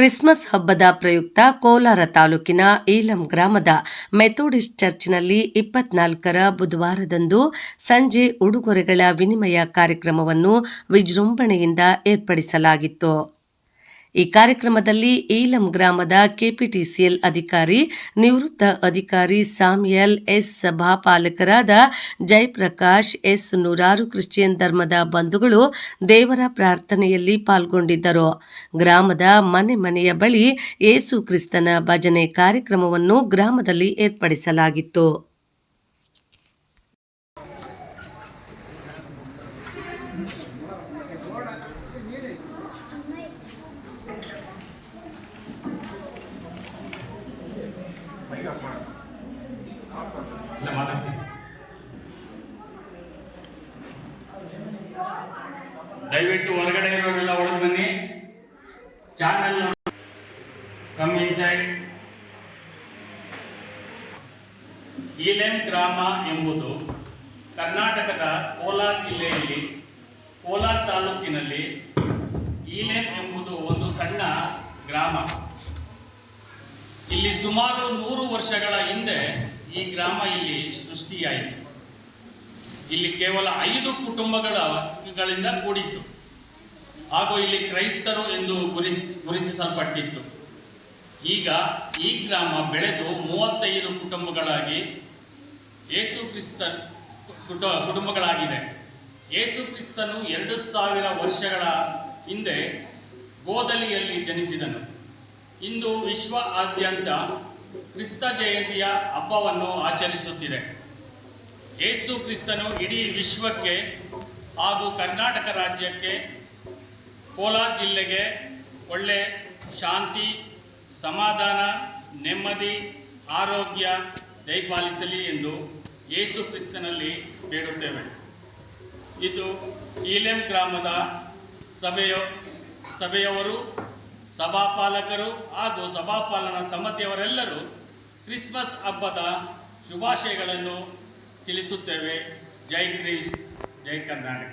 Christmas ಹಬ್ಬದ ಪ್ರಯುಕ್ತ ಕೋಲಾರ ತಾಲೂಕಿನ ಈಲಂ ಗ್ರಾಮದ ಮೆಥೋಡಿಸ್ಟ್ ಚರ್ಚ್ನಲ್ಲಿ ಇಪ್ಪತ್ನಾಲ್ಕರ ಬುಧವಾರದಂದು ಸಂಜೆ ಉಡುಗೊರೆಗಳ ವಿನಿಮಯ ಕಾರ್ಯಕ್ರಮವನ್ನು ವಿಜೃಂಭಣೆಯಿಂದ ಏರ್ಪಡಿಸಲಾಗಿತ್ತು. ಈ ಕಾರ್ಯಕ್ರಮದಲ್ಲಿ ಏಲಂ ಗ್ರಾಮದ ಕೆಪಿಟಿಸಿಎಲ್ ಅಧಿಕಾರಿ, ನಿವೃತ್ತ ಅಧಿಕಾರಿ ಸಾಮ್ಯಲ್ ಎಸ್ ಸಭಾ ಪಾಲಕರಾದ ಜಯಪ್ರಕಾಶ್, ಎಸ್ ನೂರಾರು ಕ್ರಿಶ್ಚಿಯನ್ ಧರ್ಮದ ಬಂಧುಗಳು ದೇವರ ಪ್ರಾರ್ಥನೆಯಲ್ಲಿ ಪಾಲ್ಗೊಂಡಿದ್ದರು. ಗ್ರಾಮದ ಮನೆ ಮನೆಯ ಬಳಿ ಯೇಸು ಕ್ರಿಸ್ತನ ಭಜನೆ ಕಾರ್ಯಕ್ರಮವನ್ನು ಗ್ರಾಮದಲ್ಲಿ ಏರ್ಪಡಿಸಲಾಗಿತ್ತು ಇಲ್ಲ ಮಾತಾಡ್ತೀನಿ ದಯವಿಟ್ಟು ಹೊರಗಡೆ ಇರೋರೆಲ್ಲ ಒಳಗೆ ಬನ್ನಿ. ಚಾನಲ್ ಕಮ್ ಇನ್ಸೈಡ್ ಈಲೆಂ ಗ್ರಾಮ ಎಂಬುದು ಕರ್ನಾಟಕದ ಕೋಲಾರ ಜಿಲ್ಲೆಯಲ್ಲಿ ಕೋಲಾರ ತಾಲೂಕಿನಲ್ಲಿ ಈಲೆಂ ಎಂಬುದು ಒಂದು ಸಣ್ಣ ಗ್ರಾಮ. ಇಲ್ಲಿ ಸುಮಾರು ನೂರು ವರ್ಷಗಳ ಹಿಂದೆ ಈ ಗ್ರಾಮ ಇಲ್ಲಿ ಸೃಷ್ಟಿಯಾಯಿತು. ಇಲ್ಲಿ ಕೇವಲ ಐದು ಕುಟುಂಬಗಳ ಗಳಿಂದ ಕೂಡಿತ್ತು. ಹಾಗೂ ಇಲ್ಲಿ ಕ್ರೈಸ್ತರು ಎಂದು ಗುರಿಸ್, ಗುರುತಿಸಲ್ಪಟ್ಟಿತ್ತು. ಈಗ ಈ ಗ್ರಾಮ ಬೆಳೆದು ಮೂವತ್ತೈದು ಕುಟುಂಬಗಳಾಗಿ ಯೇಸು ಕ್ರಿಸ್ತ ಕುಟ- ಕುಟುಂಬಗಳಾಗಿದೆ. ಯೇಸು ಕ್ರಿಸ್ತನು ಎರಡು ಸಾವಿರ ವರ್ಷಗಳ ಹಿಂದೆ ಗೋದಲಿಯಲ್ಲಿ ಜನಿಸಿದನು. ಇಂದು ವಿಶ್ವ ಆದ್ಯಂತ ಕ್ರಿಸ್ತ ಜಯಂತಿಯ ಹಬ್ಬವನ್ನು ಆಚರಿಸುತ್ತಿದೆ. ಯೇಸು ಕ್ರಿಸ್ತನು ಇಡೀ ವಿಶ್ವಕ್ಕೆ ಹಾಗೂ ಕರ್ನಾಟಕ ರಾಜ್ಯಕ್ಕೆ, ಕೋಲಾರ ಜಿಲ್ಲೆಗೆ ಒಳ್ಳೆ ಶಾಂತಿ, ಸಮಾಧಾನ, ನೆಮ್ಮದಿ, ಆರೋಗ್ಯ ದಯಪಾಲಿಸಲಿ ಎಂದು ಯೇಸು ಕ್ರಿಸ್ತನಲ್ಲಿ ಬೇಡುತ್ತೇವೆ. ಇದು ಈಲೆಂ ಗ್ರಾಮದ ಸಭೆಯ, ಸಭೆಯವರು, ಸಭಾಪಾಲಕರು ಹಾಗೂ ಸಭಾಪಾಲನಾ ಸಮಿತಿಯವರೆಲ್ಲರೂ ಕ್ರಿಸ್ಮಸ್ ಹಬ್ಬದ ಶುಭಾಶಯಗಳನ್ನು ತಿಳಿಸುತ್ತೇವೆ. ಜೈ ಕ್ರೀಸ್ ಜೈ ಕರ್ನಾಟಕ.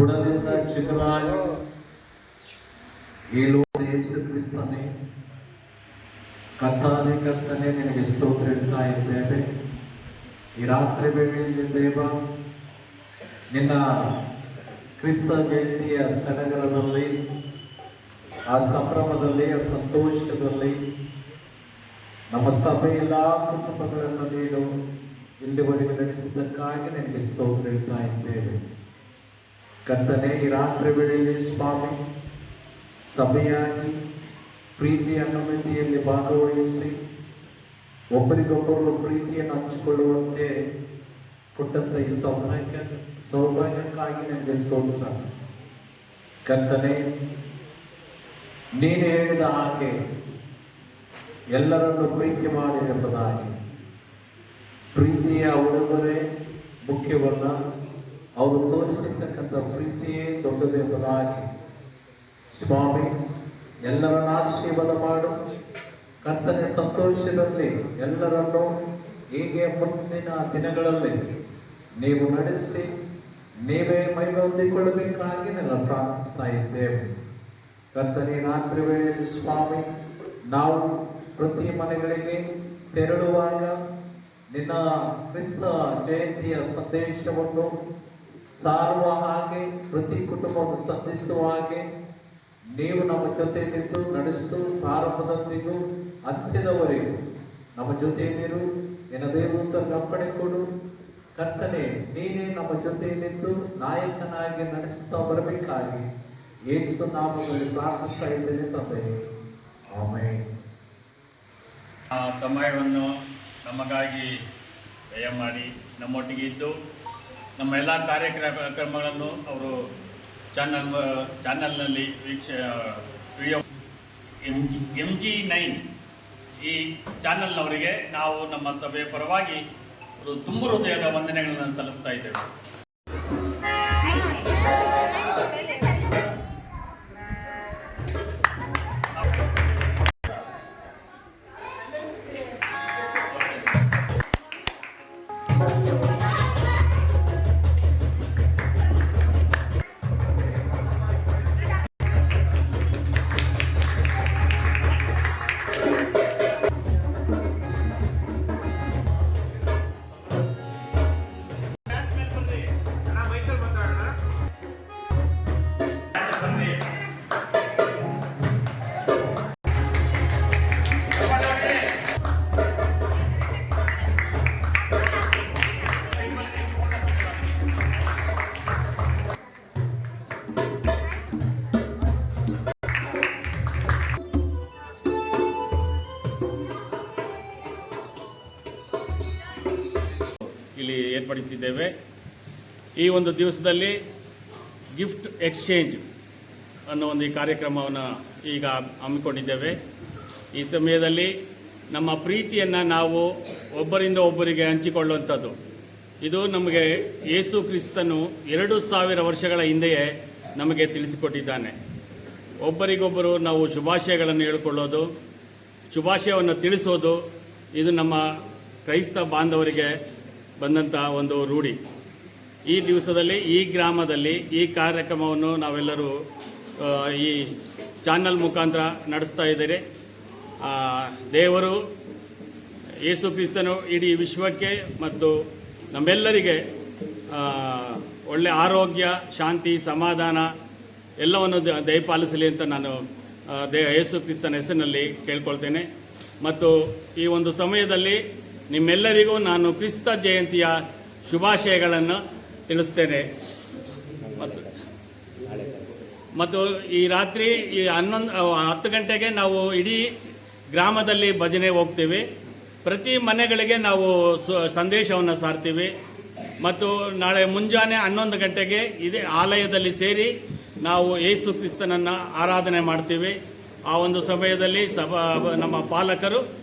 ಬುಡದಿಂದ ಚಿಗುರಾಗಿ ಏಳು ಯೇಸು ಕ್ರಿಸ್ತನೇ ಕತ್ತಾನೆ ಕರ್ತನೆ, ನಿನಗೆ ಸ್ತೋತ್ರ ಇಡ್ತಾ ಇದ್ದೇವೆ. ಈ ರಾತ್ರಿ ವೇಳೆಯಲ್ಲಿ ದೇವ, ನಿನ್ನ ಕ್ರಿಸ್ತ ಜಯಂತಿಯ ಸಡಗರದಲ್ಲಿ, ಆ ಸಂಭ್ರಮದಲ್ಲಿ, ಆ ಸಂತೋಷದಲ್ಲಿ ನಮ್ಮ ಸಭೆ ಎಲ್ಲ ಕುಟುಂಬಗಳನ್ನು ನೀಡು. ಇಲ್ಲಿವರೆಗೆ ನಡೆಸಿದ್ದಕ್ಕಾಗಿ ನಿನಗೆ ಸ್ತೋತ್ರ ಹೇಳ್ತಾ ಇದ್ದೇವೆ. ಕರ್ತನೆ, ಈ ರಾತ್ರಿ ವೇಳೆಯಲ್ಲಿ ಸ್ವಾಮಿ, ಸಭೆಯಾಗಿ ಪ್ರೀತಿ ಅನುಮತಿಯಲ್ಲಿ ಭಾಗವಹಿಸಿ ಒಬ್ಬರಿಗೊಬ್ಬರು ಪ್ರೀತಿಯನ್ನು ಹಂಚಿಕೊಳ್ಳುವಂತೆ ಕೊಟ್ಟಂತ ಈ ಸೌಭಾಗ್ಯ, ಸೌಭಾಗ್ಯಕ್ಕಾಗಿ ನನಗೆ ಸ್ತೋತ್ರ. ಕರ್ತನೆ, ನೀನು ಹೇಳಿದ ಹಾಗೆ ಎಲ್ಲರನ್ನು ಪ್ರೀತಿ ಮಾಡಿರೆಂಬುದಾಗಿ ಪ್ರೀತಿಯ ಉಡುಗೊರೆ ಮುಖ್ಯವಲ್ಲ. ಅವರು ತೋರಿಸಿರ್ತಕ್ಕಂಥ ಪ್ರೀತಿಯೇ ದೊಡ್ಡದೆಂಬುದಾಗಿ. ಸ್ವಾಮಿ, ಎಲ್ಲರನ್ನ ಆಶೀರ್ವಾದ ಮಾಡು. ಕರ್ತನೆ ಸಂತೋಷದಲ್ಲಿ ಎಲ್ಲರನ್ನು ಹೀಗೆ ಮುಂದಿನ ದಿನಗಳಲ್ಲಿ ನೀವು ನಡೆಸಿ, ನೀವೇ ಮೈಬಂದಿಕೊಳ್ಳಬೇಕಾಗಿ ನನ್ನ ಪ್ರಾರ್ಥಿಸ್ತಾ ಇದ್ದೇವೆ. ಕರ್ತನೆ, ರಾತ್ರಿ ವೇಳೆಯಲ್ಲಿ ಸ್ವಾಮಿ, ನಾವು ಪ್ರತಿ ಮನೆಗಳಿಗೆ ತೆರಳುವಾಗ ನಿನ್ನ ಕ್ರಿಸ್ತ ಜಯಂತಿಯ ಸಂದೇಶವನ್ನು ಸಾರುವ ಹಾಗೆ, ಪ್ರತಿ ಕುಟುಂಬವನ್ನು ಸಂಧಿಸುವ ಹಾಗೆ ನೀವು ನಮ್ಮ ಜೊತೆ ನಿಂತು ನಡೆಸು ಪ್ರಾರಂಭದೊಂದಿಗೂ ಅಂತ್ಯದವರೆಗೂ. ನಮ್ಮ ಜೊತೆಯಲ್ಲಿರು ನಿನ್ನ ದೇವತ ಅಪ್ಪಣೆ ಕೊಡು. ಕರ್ತನೆ, ನೀನೇ ನಮ್ಮ ಜೊತೆ ನಿಂತು ನಾಯಕನಾಗಿ ನಡೆಸುತ್ತಾ ಬರಬೇಕಾಗಿ ಯೇಸು ನಾಮದಲ್ಲಿ ಪ್ರಾರ್ಥಿಸ್ತಾ ಇದ್ದೇನೆ ತಂದೆ. ಆಮೇಲೆ ಆ ಸಮಯವನ್ನು ನಮಗಾಗಿ ದಯಮಾಡಿ ಮಾಡಿ ನಮ್ಮೊಟ್ಟಿಗೆ ಇದ್ದು ನಮ್ಮ ಎಲ್ಲ ಕಾರ್ಯಕ್ರಮಗಳನ್ನು ಅವರು ಚಾನಲ್ ಚಾನಲ್ನಲ್ಲಿ ವೀಕ್ಷ M G M G nine ಈ ಚಾನಲ್ನವರಿಗೆ ನಾವು ನಮ್ಮ ಸಭೆಯ ಪರವಾಗಿ ಅವರು ತುಂಬ ಹೃದಯದ ವಂದನೆಗಳನ್ನು ಸಲ್ಲಿಸ್ತಾ ಇದ್ದೇವೆ. ಇಲ್ಲಿ ಏರ್ಪಡಿಸಿದ್ದೇವೆ. ಈ ಒಂದು ದಿವಸದಲ್ಲಿ ಗಿಫ್ಟ್ ಎಕ್ಸ್ಚೇಂಜ್ ಅನ್ನೋ ಒಂದು ಈ ಕಾರ್ಯಕ್ರಮವನ್ನು ಈಗ ಹಮ್ಮಿಕೊಂಡಿದ್ದೇವೆ. ಈ ಸಮಯದಲ್ಲಿ ನಮ್ಮ ಪ್ರೀತಿಯನ್ನು ನಾವು ಒಬ್ಬರಿಂದ ಒಬ್ಬರಿಗೆ ಹಂಚಿಕೊಳ್ಳುವಂಥದ್ದು. ಇದು ನಮಗೆ ಯೇಸು ಕ್ರಿಸ್ತನು ಎರಡು ಸಾವಿರ ವರ್ಷಗಳ ಹಿಂದೆಯೇ ನಮಗೆ ತಿಳಿಸಿಕೊಟ್ಟಿದ್ದಾನೆ. ಒಬ್ಬರಿಗೊಬ್ಬರು ನಾವು ಶುಭಾಶಯಗಳನ್ನು ಹೇಳಿಕೊಳ್ಳೋದು, ಶುಭಾಶಯವನ್ನು ತಿಳಿಸೋದು, ಇದು ನಮ್ಮ ಕ್ರೈಸ್ತ ಬಾಂಧವರಿಗೆ ಬಂದಂಥ ಒಂದು ರೂಢಿ. ಈ ದಿವಸದಲ್ಲಿ, ಈ ಗ್ರಾಮದಲ್ಲಿ ಈ ಕಾರ್ಯಕ್ರಮವನ್ನು ನಾವೆಲ್ಲರೂ ಈ ಚಾನಲ್ ಮುಖಾಂತರ ನಡೆಸ್ತಾ ಇದ್ದಾರೆ ದೇವರು ಯೇಸು ಕ್ರಿಸ್ತನು ಇಡೀ ವಿಶ್ವಕ್ಕೆ ಮತ್ತು ನಮ್ಮೆಲ್ಲರಿಗೆ ಒಳ್ಳೆ ಆರೋಗ್ಯ, ಶಾಂತಿ, ಸಮಾಧಾನ ಎಲ್ಲವನ್ನು ದಯಪಾಲಿಸಲಿ ಅಂತ ನಾನು ದೇ, ಯೇಸು ಕ್ರಿಸ್ತನ ಹೆಸರಿನಲ್ಲಿ ಕೇಳ್ಕೊಳ್ತೇನೆ. ಮತ್ತು ಈ ಒಂದು ಸಮಯದಲ್ಲಿ ನಿಮ್ಮೆಲ್ಲರಿಗೂ ನಾನು ಕ್ರಿಸ್ತ ಜಯಂತಿಯ ಶುಭಾಶಯಗಳನ್ನು ತಿಳಿಸ್ತೇನೆ. ಮತ್ತು ಮತ್ತು ಈ ರಾತ್ರಿ ಈ ಹನ್ನೊಂದು ಹತ್ತು ಗಂಟೆಗೆ ನಾವು ಇಡೀ ಗ್ರಾಮದಲ್ಲಿ ಭಜನೆ ಹೋಗ್ತೀವಿ. ಪ್ರತಿ ಮನೆಗಳಿಗೆ ನಾವು ಸಂದೇಶವನ್ನು ಸಾರ್ತೀವಿ. ಮತ್ತು ನಾಳೆ ಮುಂಜಾನೆ ಹನ್ನೊಂದು ಗಂಟೆಗೆ ಇದೇ ಆಲಯದಲ್ಲಿ ಸೇರಿ ನಾವು ಯೇಸು ಕ್ರಿಸ್ತನನ್ನು ಆರಾಧನೆ ಮಾಡ್ತೀವಿ. ಆ ಒಂದು ಸಮಯದಲ್ಲಿ ಸಭಾ, ನಮ್ಮ ಪಾಲಕರು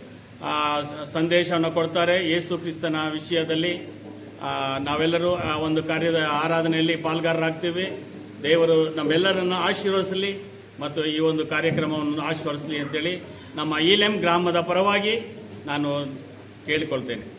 ಸಂದೇಶವನ್ನು ಕೊಡ್ತಾರೆ. ಯೇಸು ಕ್ರಿಸ್ತನ ವಿಷಯದಲ್ಲಿ ನಾವೆಲ್ಲರೂ, ಆ, ಒಂದು ಕಾರ್ಯದ ಆರಾಧನೆಯಲ್ಲಿ ಪಾಲ್ಗಾರರಾಗ್ತೀವಿ. ದೇವರು ನಮ್ಮೆಲ್ಲರನ್ನು ಆಶೀರ್ವದಿಸಲಿ ಮತ್ತು ಈ ಒಂದು ಕಾರ್ಯಕ್ರಮವನ್ನು ಆಶೀರ್ವದಿಸಲಿ ಅಂತೇಳಿ ನಮ್ಮ ಈಲೆಂ ಗ್ರಾಮದ ಪರವಾಗಿ ನಾನು ಕೇಳಿಕೊಳ್ತೇನೆ.